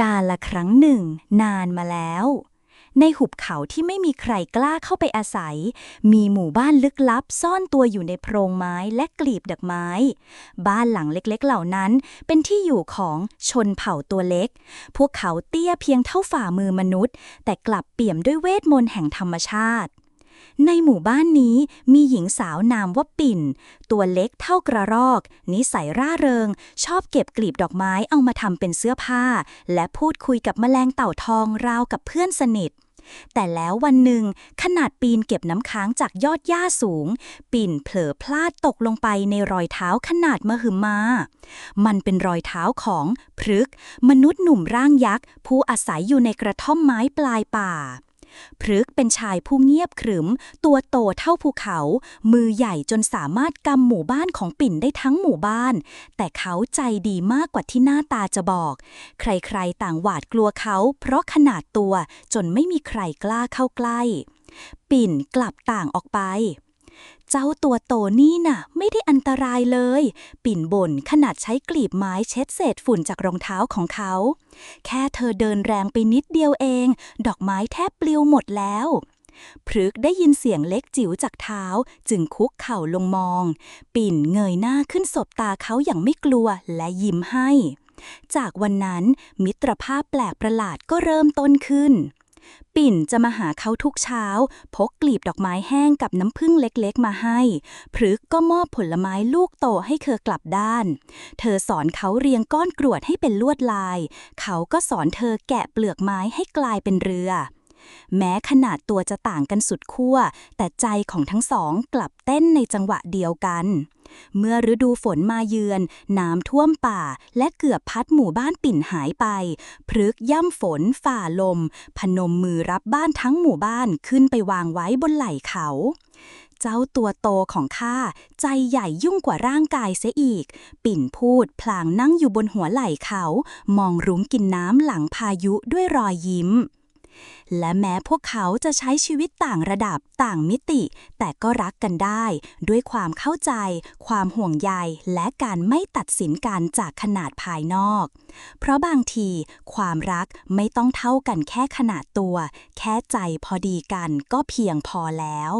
กาละครั้งหนึ่ง นานมาแล้ว ในหุบเขาที่ไม่มีใครกล้าเข้าไปอาศัย มีหมู่บ้านลึกลับซ่อนตัวอยู่ในโพรงไม้และกลีบดอกไม้ บ้านหลังเล็กๆเหล่านั้นเป็นที่อยู่ของชนเผ่าตัวเล็ก พวกเขาเตี้ยเพียงเท่าฝ่ามือมนุษย์ แต่กลับเปี่ยมด้วยเวทมนต์แห่งธรรมชาติ ในหมู่บ้านนี้มีหญิงสาวนามว่าปิ่น ตัวเล็กเท่ากระรอก นิสัยร่าเริง ชอบเก็บกลีบดอกไม้เอามาทำเป็นเสื้อผ้า และพูดคุยกับแมลงเต่าทองราวกับเพื่อนสนิทแต่แล้ววันหนึ่งขนาดปีนเก็บน้ำค้างจากยอดหญ้าสูง ปิ่นเผลอพลาดตกลงไปในรอยเท้าขนาดมหึมา มันเป็นรอยเท้าของพฤก มนุษย์หนุ่มร่างยักษ์ ผู้อาศัยอยู่ในกระท่อมไม้ปลายป่า พฤกเป็นชายผู้เงียบขรึม ตัวโตเท่าภูเขา มือใหญ่จนสามารถกำหมู่บ้านของปิ่นได้ทั้งหมู่บ้าน แต่เขาใจดีมากกว่าที่หน้าตาจะบอก ใครๆต่างหวาดกลัวเขา เพราะขนาดตัวจนไม่มีใครกล้าเข้าใกล้ ปิ่นกลับต่างออกไป เจ้าตัวโตนี่น่ะ ไม่ได้อันตรายเลย ปิ่นบ่นขนาดใช้กลีบไม้เช็ดเศษฝุ่นจากรองเท้าของเขา แค่เธอเดินแรงไปนิดเดียวเอง ดอกไม้แทบปลิวหมดแล้วพฤกได้ยินเสียงเล็กจิ๋วจากเท้า จึงคุกเข่าลงมอง ปิ่นเงยหน้าขึ้นสบตาเขาอย่างไม่กลัวและยิ้มให้ จากวันนั้นมิตรภาพแปลกประหลาดก็เริ่มต้นขึ้น ปิ่นจะมาหาเขาทุกเช้า พกกลีบดอกไม้แห้งกับน้ำผึ้งเล็กๆมาให้พฤกก็มอบผลไม้ลูกโตให้เธอกลับด้าน เธอสอนเขาเรียงก้อนกรวดให้เป็นลวดลาย เขาก็สอนเธอแกะเปลือกไม้ให้กลายเป็นเรือ แม้ขนาดตัวจะต่างกันสุดขั้ว แต่ใจของทั้งสองกลับเต้นในจังหวะเดียวกัน เมื่อฤดูฝนมาเยือน น้ำท่วมป่า และเกือบพัดหมู่บ้านปิ่นหายไปพฤกย่ำฝน ฝ่าลม พนมมือรับบ้านทั้งหมู่บ้านขึ้นไปวางไว้บนไหล่เขาเจ้าตัวโตของข้าใจใหญ่ยุ่งกว่าร่างกายเสียอีก ปิ่นพูดพลางนั่งอยู่บนหัวไหล่เขา มองรุ้งกินน้ำหลังพายุด้วยรอยยิ้ม และแม้พวกเขาจะใช้ชีวิตต่างระดับต่างมิติ แต่ก็รักกันได้ ด้วยความเข้าใจ ความห่วงใย และการไม่ตัดสินกันจากขนาดภายนอก เพราะบางที ความรักไม่ต้องเท่ากันแค่ขนาดตัว แค่ใจพอดีกันก็เพียงพอแล้ว